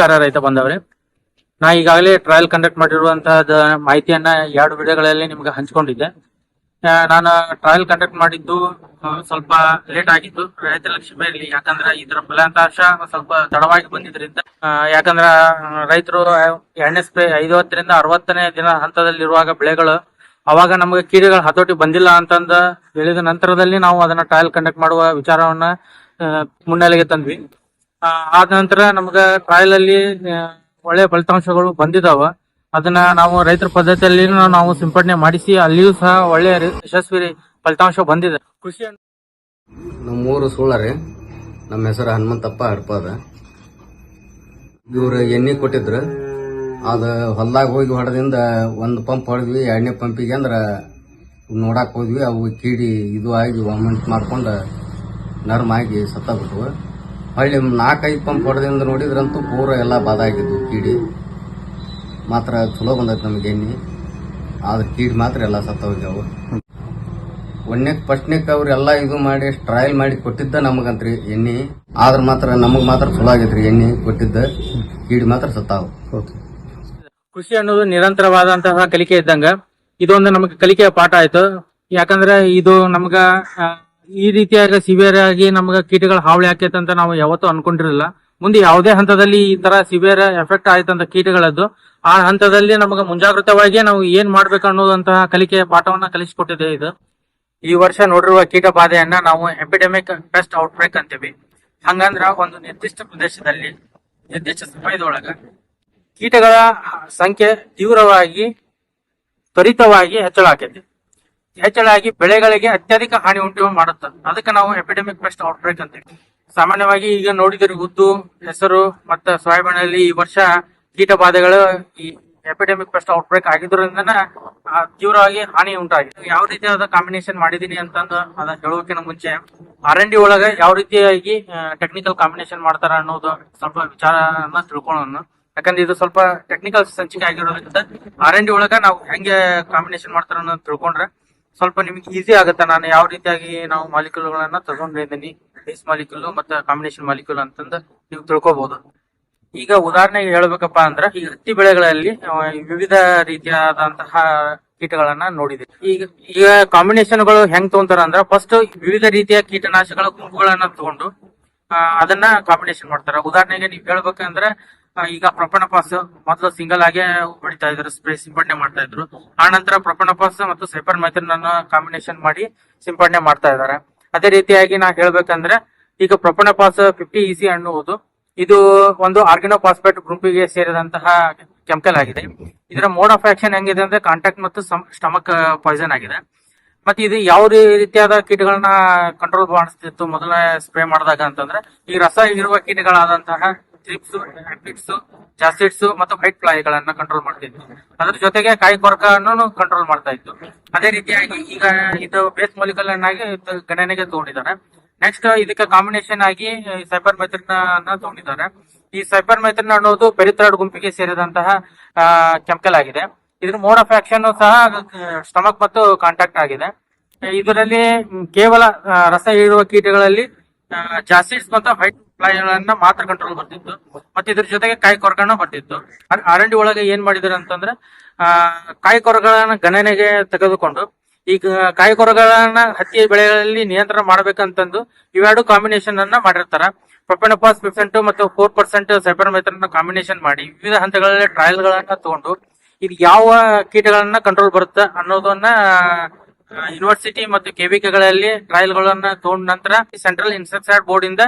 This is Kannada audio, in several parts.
ನಮಸ್ಕಾರ ರೈತ ಬಂದವ್ರೆ. ನಾ ಈಗಾಗಲೇ ಟ್ರಯಲ್ ಕಂಡಕ್ಟ್ ಮಾಡಿರುವಂತಹ ಮಾಹಿತಿಯನ್ನ ಎರಡು ವಿಡಿಯೋಗಳಲ್ಲಿ ನಿಮ್ಗೆ ಹಂಚಿಕೊಂಡಿದ್ದೆ. ನಾನು ಟ್ರಯಲ್ ಕಂಡಕ್ಟ್ ಮಾಡಿದ್ದು ಸ್ವಲ್ಪ ಲೇಟ್ ಆಗಿತ್ತು. ರೈತ ಲಕ್ಷ್ಮಿ ಇರಲಿ, ಯಾಕಂದ್ರೆ ಇದರ ಫಲಾಂತಾಶ ಸ್ವಲ್ಪ ತಡವಾಗಿ ಬಂದಿದ್ರಿಂದ. ಯಾಕಂದ್ರೆ, ರೈತರು ಎಣ್ಣೆ ಸ್ಪ್ರೇ ಐವತ್ತರಿಂದ ಅರವತ್ತನೇ ದಿನ ಹಂತದಲ್ಲಿರುವಾಗ ಬೆಳೆಗಳು, ಅವಾಗ ನಮಗೆ ಕೀಡೆಗಳು ಹತೋಟಿ ಬಂದಿಲ್ಲ ಅಂತಂದ ಹೇಳಿದ ನಂತರದಲ್ಲಿ ನಾವು ಅದನ್ನ ಟ್ರಯಲ್ ಕಂಡಕ್ಟ್ ಮಾಡುವ ವಿಚಾರವನ್ನ ಮುನ್ನೆಲೆಗೆ ತಂದ್ವಿ. ಆದ ನಂತರ ನಮ್ಗ ಟ್ರಯಲ್ ಅಲ್ಲಿ ಒಳ್ಳೆ ಫಲಿತಾಂಶಗಳು ಬಂದಿದಾವ. ಅದನ್ನ ನಾವು ರೈತರ ಪದ್ಧತಿಯಲ್ಲಿ ನಾವು ಸಿಂಪಡಣೆ ಮಾಡಿಸಿ, ಅಲ್ಲಿಯೂ ಸಹ ಒಳ್ಳೆ ಯಶಸ್ವಿ ಫಲಿತಾಂಶ ಬಂದಿದೆ. ಕೃಷಿ ನಮ್ಮೂರು ಸೋಳರಿ ನಮ್ಮ ಹೆಸರು ಹನುಮಂತಪ್ಪ ಹಡ್ಪದ ಇವ್ರು ಎಣ್ಣೆ ಕೊಟ್ಟಿದ್ರು. ಅದು ಹೊಲ್ದಾಗ ಹೋಗಿ ಹೊಡೆದಿಂದ ಒಂದು ಪಂಪ್ ಹೊಡೆದ್ವಿ, ಎರಡನೇ ಪಂಪಿಗೆ ಅಂದ್ರೆ ನೋಡಕ್ಕೆ ಹೋದ್ವಿ. ಅವು ಕೀಡಿ ಇದು ಆಗಿ ವಾಮಿಟ್ ಮಾಡ್ಕೊಂಡು ನರ್ಮ್ ಆಗಿ ಸತ್ತಾಗ್ಬಿಟ್ವು. ಹೊಳ್ಳಿ ನಾಲ್ಕೈದು ಪಂಪ್ ಹೊಡೆದಿಂದ ನೋಡಿದ್ರಂತೂ ಪೂರ ಎಲ್ಲ ಬಾದ ಆಗಿದ್ದು ಕೀಡಿ. ಮಾತ್ರ ಚಲೋ ಬಂದೈತೆ ನಮ್ಗೆ ಎಣ್ಣೆ. ಆದ್ರೆ ಕೀಡಿ ಮಾತ್ರ ಎಲ್ಲ ಸತ್ತೋಗ್ಯಾವು. ಒಂದನೇಕ್ ಫಸ್ಟ್ನೇಕ್ ಅವ್ರೆಲ್ಲ ಇದು ಮಾಡಿ ಟ್ರಯಲ್ ಮಾಡಿ ಕೊಟ್ಟಿದ್ದ ನಮಗಂತ್ರಿ ಎಣ್ಣೆ. ಆದ್ರೆ ಮಾತ್ರ ನಮಗ್ ಮಾತ್ರ ಚಲೋ ಆಗೈತ್ರಿ ಎಣ್ಣೆ ಕೊಟ್ಟಿದ್ದ. ಕೀಡಿ ಮಾತ್ರ ಸತ್ತಾವು. ಕೃಷಿ ಅನ್ನೋದು ನಿರಂತರವಾದಂತಹ ಕಲಿಕೆ ಇದ್ದಂಗ. ಇದೊಂದು ನಮಗೆ ಕಲಿಕೆಯ ಪಾಠ ಆಯ್ತು. ಯಾಕಂದ್ರೆ ಇದು ನಮ್ಗ ಈ ರೀತಿಯಾಗಿ ಸಿವಿಯರ್ ಆಗಿ ನಮ್ಗೆ ಕೀಟಗಳು ಹಾವಳಿ ಆಕೈತೆ ಅಂತ ನಾವು ಯಾವತ್ತೂ ಅನ್ಕೊಂಡಿರಲಿಲ್ಲ. ಮುಂದೆ ಯಾವುದೇ ಹಂತದಲ್ಲಿ ಈ ತರ ಸಿವಿಯರ್ ಎಫೆಕ್ಟ್ ಆಯ್ತಂತ ಕೀಟಗಳದ್ದು, ಆ ಹಂತದಲ್ಲಿ ನಮಗೆ ಮುಂಜಾಗ್ರತವಾಗಿ ನಾವು ಏನ್ ಮಾಡ್ಬೇಕು ಅನ್ನೋದಂತಹ ಕಲಿಕೆಯ ಪಾಠವನ್ನ ಕಲಿಸಿಕೊಟ್ಟಿದೆ ಇದು. ಈ ವರ್ಷ ನೋಡಿರುವ ಕೀಟ ಬಾಧೆಯನ್ನ ನಾವು ಎಪಿಡೆಮಿಕ್ ಪೆಸ್ಟ್ ಔಟ್ಬ್ರೇಕ್ ಅಂತೀವಿ. ಹಂಗಂದ್ರ ಒಂದು ನಿರ್ದಿಷ್ಟ ಪ್ರದೇಶದಲ್ಲಿ, ನಿರ್ದಿಷ್ಟ ಸಮಯದೊಳಗ ಕೀಟಗಳ ಸಂಖ್ಯೆ ತೀವ್ರವಾಗಿ, ತ್ವರಿತವಾಗಿ ಹೆಚ್ಚಳ ಆಕೈತಿ ಹೆಚ್ಚಳ ಆಗಿ ಬೆಳೆಗಳಿಗೆ ಅತ್ಯಧಿಕ ಹಾನಿ ಉಂಟು ಮಾಡುತ್ತೆ ಅದಕ್ಕೆ ನಾವು ಎಪಿಡೆಮಿಕ್ ಪೆಸ್ಟ್ ಔಟ್ಬ್ರೇಕ್ ಅಂತೀವಿ ಸಾಮಾನ್ಯವಾಗಿ ಈಗ ನೋಡಿದ್ರೆ ಉದ್ದು, ಹೆಸರು ಮತ್ತೆ ಸೋಯಾಬೀನಲ್ಲಿ ಈ ವರ್ಷ ಕೀಟಬಾಧೆಗಳು ಈ ಎಪಿಡೆಮಿಕ್ ಪೆಸ್ಟ್ ಔಟ್ಬ್ರೇಕ್ ಆಗಿದ್ರಿಂದ ತೀವ್ರವಾಗಿ ಹಾನಿ ಉಂಟಾಗಿದೆ. ಯಾವ ರೀತಿಯಾದ ಕಾಂಬಿನೇಷನ್ ಮಾಡಿದೀನಿ ಅಂತಂದು ಅದನ್ನ ಹೇಳೋಕಿನ ಮುಂಚೆ ಆರ್ ಎನ್ ಡಿ ಒಳಗ ಯಾವ ರೀತಿಯಾಗಿ ಟೆಕ್ನಿಕಲ್ ಕಾಂಬಿನೇಷನ್ ಮಾಡ್ತಾರ ಅನ್ನೋದು ಸ್ವಲ್ಪ ವಿಚಾರನ ತಿಳ್ಕೊಳ್ಳೋಣ. ಯಾಕಂದ್ರೆ ಇದು ಸ್ವಲ್ಪ ಟೆಕ್ನಿಕಲ್ ಸಂಚಿಕೆ ಆಗಿರೋದ್ರಿಂದ ಆರ್ ಎನ್ ಡಿ ಒಳಗ ನಾವು ಹೆಂಗೆ ಕಾಂಬಿನೇಷನ್ ಮಾಡ್ತಾರ ಅನ್ನೋದು ತಿಳ್ಕೊಂಡ್ರೆ ಸ್ವಲ್ಪ ನಿಮ್ಗೆ ಈಸಿ ಆಗುತ್ತೆ. ನಾನು ಯಾವ ರೀತಿಯಾಗಿ ನಾವು ಮಾಲಿಕ್ಯೂಲ್ಗಳನ್ನ ತಗೊಂಡಿದ್ದೀನಿ ಬೇಸ್ ಮಾಲಿಕ್ಯೂಲ್ ಮತ್ತೆ ಕಾಂಬಿನೇಷನ್ ಮಾಲಿಕ್ಯೂಲ್ ಅಂತಂದು ನೀವು ತಿಳ್ಕೊಬಹುದು ಈಗ ಉದಾಹರಣೆಗೆ ಹೇಳ್ಬೇಕಪ್ಪ ಅಂದ್ರೆ ಈ ಹತ್ತಿ ಬೆಳೆಗಳಲ್ಲಿ ವಿವಿಧ ರೀತಿಯಾದಂತಹ ಕೀಟಗಳನ್ನ ನೋಡಿದೆ ಈಗ ಈಗ ಕಾಂಬಿನೇಷನ್ಗಳು ಹೆಂಗ್ ತಗೊಂತಾರ ಅಂದ್ರೆ ಫಸ್ಟ್ ವಿವಿಧ ರೀತಿಯ ಕೀಟನಾಶಕಗಳ ಗುಂಪುಗಳನ್ನ ತಗೊಂಡು ಅದನ್ನ ಕಾಂಬಿನೇಷನ್ ಮಾಡ್ತಾರ. ಉದಾಹರಣೆಗೆ ನೀವು ಹೇಳ್ಬೇಕಂದ್ರೆ ಈಗ ಪಾಸ್ ಮೊದಲು ಸಿಂಗಲ್ ಆಗಿ ಹೊಡಿತಾ ಇದ್ರು, ಸ್ಪ್ರೇ ಸಿಂಪಡಣೆ ಮಾಡ್ತಾ ಇದ್ರು. ಆ ನಂತರ ಪ್ರೊಪನಪಾಸ್ ಮತ್ತು ಸೈಪರ್ ಅನ್ನ ಕಾಂಬಿನೇಷನ್ ಮಾಡಿ ಸಿಂಪಡಣೆ ಮಾಡ್ತಾ ಇದ್ದಾರೆ. ಅದೇ ರೀತಿಯಾಗಿ ನಾ ಹೇಳ್ಬೇಕಂದ್ರೆ, ಈಗ ಪ್ರೊಪನಪಾಸ್ ಫಿಫ್ಟಿ ಇಸಿ ಅನ್ನುವುದು ಇದು ಒಂದು ಆರ್ಗಿನೋಫಾಸ್ಫೇಟ್ ಗುಂಪಿಗೆ ಸೇರಿದಂತಹ ಕೆಮಿಕಲ್ ಆಗಿದೆ. ಇದರ ಮೋಡ್ ಆಫ್ ಆಕ್ಷನ್ ಹೆಂಗಿದೆ ಅಂದ್ರೆ ಕಾಂಟ್ಯಾಕ್ಟ್ ಮತ್ತು ಸ್ಟಮಕ್ ಪಾಯ್ಸನ್ ಆಗಿದೆ. ಮತ್ತೆ ಇದು ಯಾವ ರೀತಿಯಾದ ಕೀಟಗಳನ್ನ ಕಂಟ್ರೋಲ್ ಮಾಡಿಸ್ತಿತ್ತು ಮೊದಲ ಸ್ಪ್ರೇ ಮಾಡಿದಾಗ ಅಂತಂದ್ರೆ, ಈ ರಸ ಇರುವ ಕೀಟಗಳಾದಂತಹ ಥ್ರಿಪ್ಸ್ ಆಫಿಡ್ಸ್ ಜಾಸಿಡ್ಸ್ ಮತ್ತು ವೈಟ್ ಫ್ಲೈಗಳನ್ನ ಕಂಟ್ರೋಲ್ ಮಾಡ್ತಿತ್ತು ಅದ್ರ ಜೊತೆಗೆ ಕಾಯಿ ಕೊರಕ ಕಂಟ್ರೋಲ್ ಮಾಡ್ತಾ ಇತ್ತು. ಅದೇ ರೀತಿಯಾಗಿ ಈಗ ಇದು ಬೇಸ್ ಮೊಲಿಕಲ್ ಅನ್ನಾಗಿ ಗಣನೆಗೆ ತಗೊಂಡಿದ್ದಾರೆ. ನೆಕ್ಸ್ಟ್ ಇದಕ್ಕೆ ಕಾಂಬಿನೇಷನ್ ಆಗಿ ಸೈಪರ್ ಮೈತ್ರಿನ ತಗೊಂಡಿದ್ದಾರೆ. ಈ ಸೈಪರ್ ಮೆಥಡ್ ಅನ್ನೋದು ಪೆರಿಥ್ರಾಯ್ಡ್ ಗುಂಪಿಗೆ ಸೇರಿದಂತಹ ಕೆಮಿಕಲ್ ಆಗಿದೆ. ಇದ್ರ ಮೋಡ್ ಆಫ್ ಆಕ್ಷನ್ ಸಹ ಸ್ಟಮಕ್ ಮತ್ತು ಕಾಂಟ್ಯಾಕ್ಟ್ ಆಗಿದೆ. ಇದರಲ್ಲಿ ಕೇವಲ ರಸ ಹೀರುವ ಕೀಟಗಳಲ್ಲಿ ಜಾಸಿಡ್ಸ್ ಮತ್ತು ವೈಟ್ ಫ್ಲೈಗಳನ್ನ ಮಾತ್ರ ಕಂಟ್ರೋಲ್ ಬರ್ತಿತ್ತು ಮತ್ತೆ ಇದ್ರ ಜೊತೆಗೆ ಕಾಯಿ ಕೊರಗಣ ಬರ್ತಿತ್ತು ಆರ್ ಎನ್ ಡಿ ಒಳಗೆ ಏನ್ ಮಾಡಿದಾರೆ ಅಂತಂದ್ರೆ ಆ, ಕಾಯಿ ಕೊರಗಳನ್ನ ಗಣನೆಗೆ ತೆಗೆದುಕೊಂಡು ಈ ಕಾಯಿ ಕೊರಗಳನ್ನ ಹತ್ತಿ ಬೆಳೆಗಳಲ್ಲಿ ನಿಯಂತ್ರಣ ಮಾಡ್ಬೇಕಂತಂದು ಇವೆರಡು ಕಾಂಬಿನೇಷನ್ ಅನ್ನ ಮಾಡಿರ್ತಾರ. ಪ್ರೊಪೆನಪಾಸ್ ಪರ್ಸೆಂಟ್ ಮತ್ತು four percent cypermethrin combination ಮಾಡಿ ವಿವಿಧ ಹಂತಗಳಲ್ಲಿ ಟ್ರಯಲ್ ಗಳನ್ನ ತಗೊಂಡು ಇದು ಯಾವ ಕೀಟಗಳನ್ನ ಕಂಟ್ರೋಲ್ ಬರುತ್ತೆ ಅನ್ನೋದನ್ನ ಯೂನಿವರ್ಸಿಟಿ ಮತ್ತು ಕೆವಿಕೆಗಳಲ್ಲಿ ಟ್ರಯಲ್ ಗಳನ್ನ ತಗೊಂಡ ನಂತರ ಸೆಂಟ್ರಲ್ ಇನ್ಸೆಕ್ಸೈಡ್ ಬೋರ್ಡ್ ಇಂದ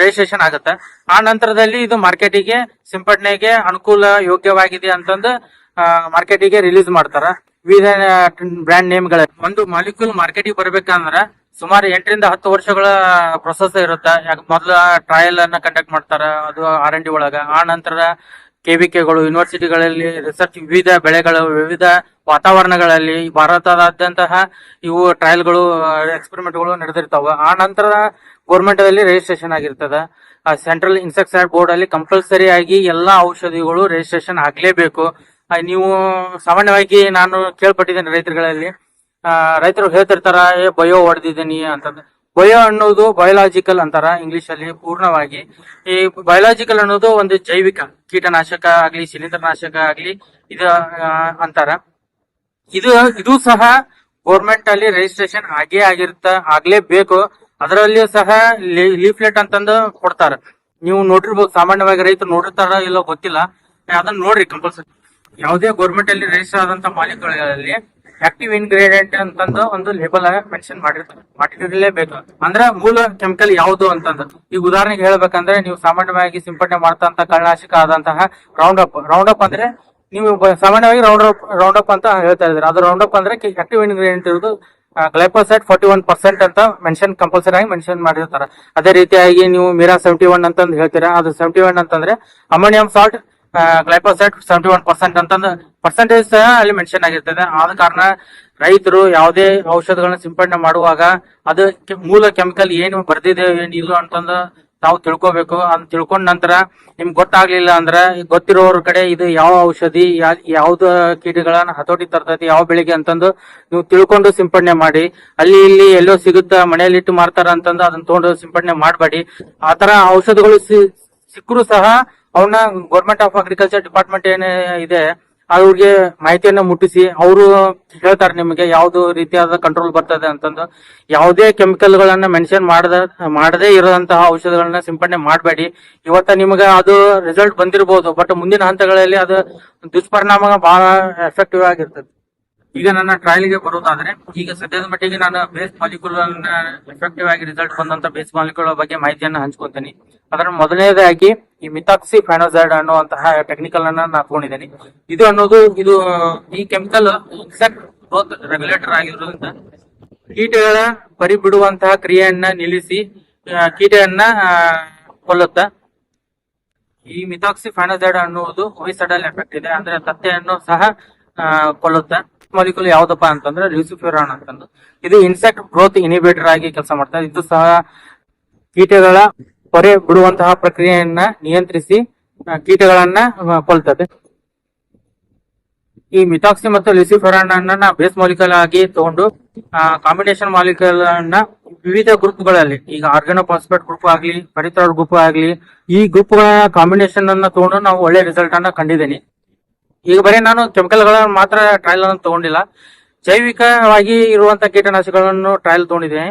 ರಿಜಿಸ್ಟ್ರೇಷನ್ ಆಗುತ್ತೆ. ಆ ನಂತರದಲ್ಲಿ ಇದು ಮಾರ್ಕೆಟಿಗೆ ಸಿಂಪಡಣೆಗೆ ಅನುಕೂಲ ಯೋಗ್ಯವಾಗಿದೆ ಅಂತಂದು ಮಾರ್ಕೆಟಿಗೆ ರಿಲೀಸ್ ಮಾಡ್ತಾರ. ವಿವಿಧ ಬ್ರ್ಯಾಂಡ್ ನೇಮ್ಗಳ ಒಂದು ಮಾಲಿಕ್ಯೂಲ್ ಮಾರ್ಕೆಟಿಗೆ ಬರ್ಬೇಕಂದ್ರ ಸುಮಾರು ಎಂಟರಿಂದ ಹತ್ತು ವರ್ಷಗಳ ಪ್ರೊಸೆಸ್ ಇರುತ್ತೆ. ಮೊದಲ ಟ್ರಯಲ್ ಅನ್ನ ಕಂಡಕ್ಟ್ ಮಾಡ್ತಾರ, ಅದು ಆರ್ ಎನ್ ಡಿ ಒಳಗ. ಆ ನಂತರ ಕೆವಿಕೆಗಳು, ಯೂನಿವರ್ಸಿಟಿಗಳಲ್ಲಿ ರಿಸರ್ಚ್ ವಿವಿಧ ಬೆಳೆಗಳು, ವಿವಿಧ ವಾತಾವರಣಗಳಲ್ಲಿ ಭಾರತದಾದ್ಯಂತಹ ಇವು ಟ್ರಯಲ್ಗಳು ಎಕ್ಸ್ಪೆರಿಮೆಂಟ್ಗಳು ನಡೆದಿರ್ತಾವೆ. ಆ ನಂತರ ಗೌರ್ಮೆಂಟಲ್ಲಿ ರಿಜಿಸ್ಟ್ರೇಷನ್ ಆಗಿರ್ತದ. ಸೆಂಟ್ರಲ್ ಇನ್ಸೆಕ್ಸೈಡ್ ಬೋರ್ಡ್ ಅಲ್ಲಿ ಕಂಪಲ್ಸರಿ ಆಗಿ ಎಲ್ಲಾ ಔಷಧಿಗಳು ರಿಜಿಸ್ಟ್ರೇಷನ್ ಆಗಲೇಬೇಕು. ನೀವು ಸಾಮಾನ್ಯವಾಗಿ ನಾನು ಕೇಳ್ಪಟ್ಟಿದ್ದೇನೆ ರೈತರುಗಳಲ್ಲಿ. ರೈತರು ಹೇಳ್ತಿರ್ತಾರ, ಏ, ಬಯೋ ಹೊಡೆದಿದ್ದೀನಿ ಅಂತಂದ್ರೆ ಬಯೋ ಅನ್ನೋದು ಬಯೋಲಾಜಿಕಲ್ ಅಂತಾರ ಇಂಗ್ಲಿಷ್ ಅಲ್ಲಿ ಪೂರ್ಣವಾಗಿ. ಈ ಬಯೋಲಾಜಿಕಲ್ ಅನ್ನೋದು ಒಂದು ಜೈವಿಕ ಕೀಟನಾಶಕ ಆಗ್ಲಿ ಶಿಲೀಂಧ್ರನಾಶಕ ಆಗ್ಲಿ ಇದು ಅಂತಾರ. ಇದು ಇದು ಸಹ ಗೋರ್ಮೆಂಟ್ ಅಲ್ಲಿ ರಿಜಿಸ್ಟ್ರೇಷನ್ ಆಗೇ ಆಗಿರುತ್ತ ಆಗ್ಲೇಬೇಕು ಅದರಲ್ಲಿಯೂ ಸಹ ಲೀಫ್ಲೆಟ್ ಅಂತಂದು ಕೊಡ್ತಾರ. ನೀವು ನೋಡಿರ್ಬೋದು, ಸಾಮಾನ್ಯವಾಗಿ ರೈತರು ನೋಡಿರ್ತಾರ ಇಲ್ಲ ಗೊತ್ತಿಲ್ಲ. ಅದನ್ನ ನೋಡ್ರಿ ಕಂಪಲ್ಸರಿ ಯಾವುದೇ ಗೋರ್ಮೆಂಟ್ ಅಲ್ಲಿ ರಿಜಿಸ್ಟರ್ ಆದಂತ ಮಾಲೀಕಗಳಲ್ಲಿ ಆಕ್ಟಿವ್ ಇಂಗ್ರೀಡಿಯಂಟ್ ಅಂತಂದು ಒಂದು ಲೇಬಲ್ ಮೆನ್ಷನ್ ಮಾಡಿರ್ತಾರೆ ಮಾಡಿರಲೇಬೇಕು ಅಂದ್ರೆ ಮೂಲ ಕೆಮಿಕಲ್ ಯಾವುದು ಅಂತಂದ. ಈಗ ಉದಾಹರಣೆಗೆ ಹೇಳ್ಬೇಕಂದ್ರೆ ನೀವು ಸಾಮಾನ್ಯವಾಗಿ ಸಿಂಪಡಣೆ ಮಾಡ್ತಂತ ಕಳ್ಳನಾಶಕ ಆದಂತಹ ರೌಂಡ್ ಅಪ್ ರೌಂಡ್ ಅಪ್ ಅಂದ್ರೆ ನೀವು ಸಾಮಾನ್ಯವಾಗಿ ರೌಂಡ್ ಅಪ್ ರೌಂಡ್ ಅಪ್ ಅಂತ ಹೇಳ್ತಾ ಇದ್ದಾರೆ. ಅದು ರೌಂಡ್ ಅಪ್ ಅಂದ್ರೆ ಆಕ್ಟಿವ್ ಇಂಗ್ರೀಡಿಯಂಟ್ ಇರೋದು ಗ್ಲೈಪೋಸೈಟ್ ಫಾರ್ಟಿ ಒನ್ ಪರ್ಸೆಂಟ್ ಅಂತ ಮೆನ್ಷನ್ ಕಂಪಲ್ಸರಿ ಆಗಿ ಮೆನ್ಷನ್ ಮಾಡಿರ್ತಾರೆ. ಅದೇ ರೀತಿಯಾಗಿ ನೀವು ಮೀರಾ ಸೆವೆಂಟಿ ಒನ್ ಅಂತಂದು ಹೇಳ್ತೀರಾ. ಅದು ಸೆವೆಂಟಿ ಒನ್ ಅಂತಂದ್ರೆ ammonium salt glyphosate seventy one percent ಅಂತಂದು ಪರ್ಸೆಂಟೇಜ್ ಸಹ ಅಲ್ಲಿ ಮೆನ್ಷನ್ ಆಗಿರ್ತದೆ. ಆದ ಕಾರಣ ರೈತರು ಯಾವುದೇ ಔಷಧಗಳನ್ನ ಸಿಂಪಡಣೆ ಮಾಡುವಾಗ ಅದು ಮೂಲ ಕೆಮಿಕಲ್ ಏನು ಬರ್ದಿದೆ ಏನು ಇಲ್ಲ ಅಂತಂದು ತಾವು ತಿಳ್ಕೊಬೇಕು. ಅಂತ ತಿಳ್ಕೊಂಡ ನಂತರ ನಿಮ್ಗೆ ಗೊತ್ತಾಗ್ಲಿಲ್ಲ ಅಂದ್ರೆ ಗೊತ್ತಿರೋರ ಕಡೆ ಇದು ಯಾವ ಔಷಧಿ ಯಾವ್ದ ಕೀಟಗಳನ್ನ ಹತೋಟಿ ತರ್ತೈತಿ, ಯಾವ ಬೆಳಿಗ್ಗೆ ಅಂತಂದು ನೀವು ತಿಳ್ಕೊಂಡು ಸಿಂಪಡಣೆ ಮಾಡಿ. ಅಲ್ಲಿ ಇಲ್ಲಿ ಎಲ್ಲೋ ಸಿಗುತ್ತಾ ಮನೆಯಲ್ಲಿ ಇಟ್ಟು ಮಾರ್ತಾರ ಅಂತಂದು ಅದನ್ನ ತಗೊಂಡು ಸಿಂಪಡಣೆ ಮಾಡಬೇಡಿ. ಆತರ ಔಷಧಗಳು ಸಿಕ್ಕರು ಸಹ ಅವನ್ನ ಗೌರ್ಮೆಂಟ್ ಆಫ್ ಅಗ್ರಿಕಲ್ಚರ್ ಡಿಪಾರ್ಟ್ಮೆಂಟ್ ಏನೇ ಇದೆ ಅವ್ರಿಗೆ ಮಾಹಿತಿಯನ್ನ ಮುಟ್ಟಿಸಿ ಅವರು ಹೇಳ್ತಾರೆ ನಿಮಗೆ ಯಾವ್ದು ರೀತಿಯಾದ ಕಂಟ್ರೋಲ್ ಬರ್ತದೆ ಅಂತಂದು. ಯಾವುದೇ ಕೆಮಿಕಲ್ ಗಳನ್ನ ಮೆನ್ಷನ್ ಮಾಡದ, ಮಾಡದೇ ಇರೋದಂತಹ ಔಷಧಗಳನ್ನ ಸಿಂಪಡಣೆ ಮಾಡಬೇಡಿ. ಇವತ್ತ ನಿಮಗೆ ಅದು ರಿಸಲ್ಟ್ ಬಂದಿರಬಹುದು ಬಟ್ ಮುಂದಿನ ಹಂತಗಳಲ್ಲಿ ಅದು ದುಷ್ಪರಿಣಾಮ ಬಹಳ ಎಫೆಕ್ಟಿವ್ ಆಗಿರ್ತದೆ. ಈಗ ನನ್ನ ಟ್ರಯಲ್ಗೆ ಬರೋದಾದ್ರೆ, ಈಗ ಸದ್ಯದ ಮಟ್ಟಿಗೆ ನಾನು ಬೇಸ್ ಮಾಲಿಕ್ಯೂಲ್ ಎಫೆಕ್ಟಿವ್ ಆಗಿ ರಿಸಲ್ಟ್ ಬಂದಂತ ಬೇಸ್ ಮಾಲಿಕ್ಯೂಲ್ ಬಗ್ಗೆ ಮಾಹಿತಿಯನ್ನು ಹಂಚ್ಕೊತೀನಿ. ಅದರ ಮೊದಲನೇದಾಗಿ ಈ ಮಿತಾಕ್ಸಿ ಫೈನೋಸೈಡ್ ಅನ್ನುವಂತಹ ಟೆಕ್ನಿಕಲ್ ಅನ್ನ ನಾನು ತಗೊಂಡಿದ್ದೀನಿ. ಇದು ಅನ್ನೋದು, ಇದು, ಈ ಕೆಮಿಕಲ್ ಎಕ್ಸಾಕ್ಟ್ ಗ್ರೋತ್ ರೆಗ್ಯುಲೇಟರ್ ಆಗಿರೋದ್ರಿಂದ ಕೀಟಗಳ ಪರಿಬಿಡುವಂತಹ ಕ್ರಿಯೆಯನ್ನ ನಿಲ್ಲಿಸಿ ಕೀಟಗಳನ್ನ ಕೊಲ್ಲುತ್ತಾ. ಈ ಮಿತಾಕ್ಸಿ ಫೈನೋಸೈಡ್ ಅನ್ನುವುದು ಹೊಯ್ಸಡಲ್ ಎಫೆಕ್ಟ್ ಇದೆ. ಅಂದ್ರೆ ತತ್ತೆಯನ್ನು ಸಹ ಕೊಲ್ಲುತ್ತೆ. ಮಾಲಿಕ್ಯೂಲ್ ಯಾವ್ದಪ್ಪ ಅಂತಂದ್ರೆ ಲ್ಯೂಸಿಫೆರಾನ್ ಅಂತಂದು. ಇದು ಇನ್ಸೆಕ್ಟ್ ಗ್ರೋತ್ ಇನಿಬೇಟರ್ ಆಗಿ ಕೆಲಸ ಮಾಡ್ತದೆ ಇದು. ಸಹ ಕೀಟಗಳ ಹೊರೆ ಬಿಡುವಂತಹ ಪ್ರಕ್ರಿಯೆಯನ್ನ ನಿಯಂತ್ರಿಸಿ ಕೀಟಗಳನ್ನ ಕೊಲ್ತದೆ. ಈ ಮಿಥಾಕ್ಸಿ ಮತ್ತು ಲ್ಯೂಸಿಫೆರಾನ್ ಅನ್ನ ಬೇಸ್ ಮಾಲಿಕಲ್ ಆಗಿ ತಗೊಂಡು ಕಾಂಬಿನೇಷನ್ ಮಾಲಿಕಲ್ ಅನ್ನ ವಿವಿಧ ಗ್ರೂಪ್ಗಳಲ್ಲಿ ಈಗ ಆರ್ಗನೋಪಾಸ್ಪೇಟ್ ಗ್ರೂಪ್ ಆಗ್ಲಿ ಪರಿತ್ರ ಗ್ರೂಪ್ ಆಗ್ಲಿ, ಈ ಗ್ರೂಪ್ಗಳ ಕಾಂಬಿನೇಷನ್ ಅನ್ನ ತಗೊಂಡು ನಾವು ಒಳ್ಳೆ ರಿಸಲ್ಟ್ ಅನ್ನ ಕಂಡಿದ್ದೀನಿ. ಈಗ ಬರೀ ನಾನು ಕೆಮಿಕಲ್ ಗಳನ್ನ ಮಾತ್ರ ಟ್ರಯಲ್ ಅನ್ನು ತಗೊಂಡಿಲ್ಲ. ಜೈವಿಕವಾಗಿ ಇರುವಂತ ಕೀಟನಾಶಕಗಳನ್ನು ಟ್ರಯಲ್ ತಗೊಂಡಿದ್ದೇನೆ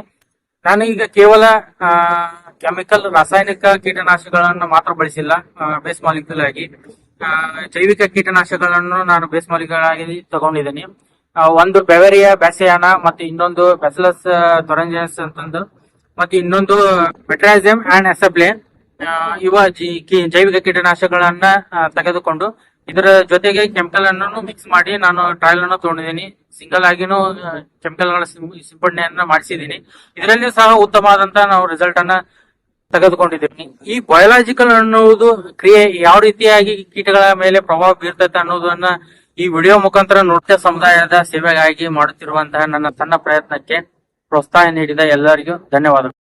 ನಾನು ಈಗ ಕೇವಲ ಕೆಮಿಕಲ್, ರಾಸಾಯನಿಕ ಕೀಟನಾಶಕಗಳನ್ನು ಮಾತ್ರ ಬಳಸಿಲ್ಲ. ಬೇಸ್ ಮಾಲಿಕ್ಯುಲ್ ಆಗಿ ಜೈವಿಕ ಕೀಟನಾಶಕಗಳನ್ನು ನಾನು ಬೇಸ್ ಮಾಲಿಕ್ಯೂಲ್ ಆಗಿ ತಗೊಂಡಿದ್ದೀನಿ ಒಂದು ಬೆವರಿಯ ಬ್ಯಾಸಿಯಾನ ಮತ್ತೆ ಇನ್ನೊಂದು ಬೆಸಲಸ್ ತೊರಂಜಸ್ ಅಂತಂದು ಮತ್ತೆ ಇನ್ನೊಂದು ಬೆಟ್ರಾಜಿಯಂ ಅಂಡ್ ಎಸಬ್ಲೇನ್ ಇವ ಜೈವಿಕ ಕೀಟನಾಶಕಗಳನ್ನ ತೆಗೆದುಕೊಂಡು ಇದರ ಜೊತೆಗೆ ಕೆಮಿಕಲ್ ಅನ್ನು ಮಿಕ್ಸ್ ಮಾಡಿ ನಾನು ಟ್ರಯಲ್ ಅನ್ನು ತಗೊಂಡಿದ್ದೀನಿ. ಸಿಂಗಲ್ ಆಗಿನೂ ಕೆಮಿಕಲ್ಗಳ ಸಿಂಪಡಣೆಯನ್ನ ಮಾಡಿಸಿದ್ದೀನಿ. ಇದರಲ್ಲಿ ಸಹ ಉತ್ತಮವಾದಂತಹ ನಾವು ರಿಸಲ್ಟ್ ಅನ್ನ ತೆಗೆದುಕೊಂಡಿದ್ದೀನಿ ಈ ಬಯೋಲಾಜಿಕಲ್ ಅನ್ನುವುದು ಕ್ರಿಯೆ ಯಾವ ರೀತಿಯಾಗಿ ಕೀಟಗಳ ಮೇಲೆ ಪ್ರಭಾವ ಬೀರ್ತೈತೆ ಅನ್ನೋದನ್ನ ಈ ವಿಡಿಯೋ ಮುಖಾಂತರ ನೃತ್ಯ ಸಮುದಾಯದ ಸೇವೆಗಾಗಿ ಮಾಡುತ್ತಿರುವಂತಹ ನನ್ನ ಸಣ್ಣ ಪ್ರಯತ್ನಕ್ಕೆ ಪ್ರೋತ್ಸಾಹ ನೀಡಿದ ಎಲ್ಲರಿಗೂ ಧನ್ಯವಾದಗಳು.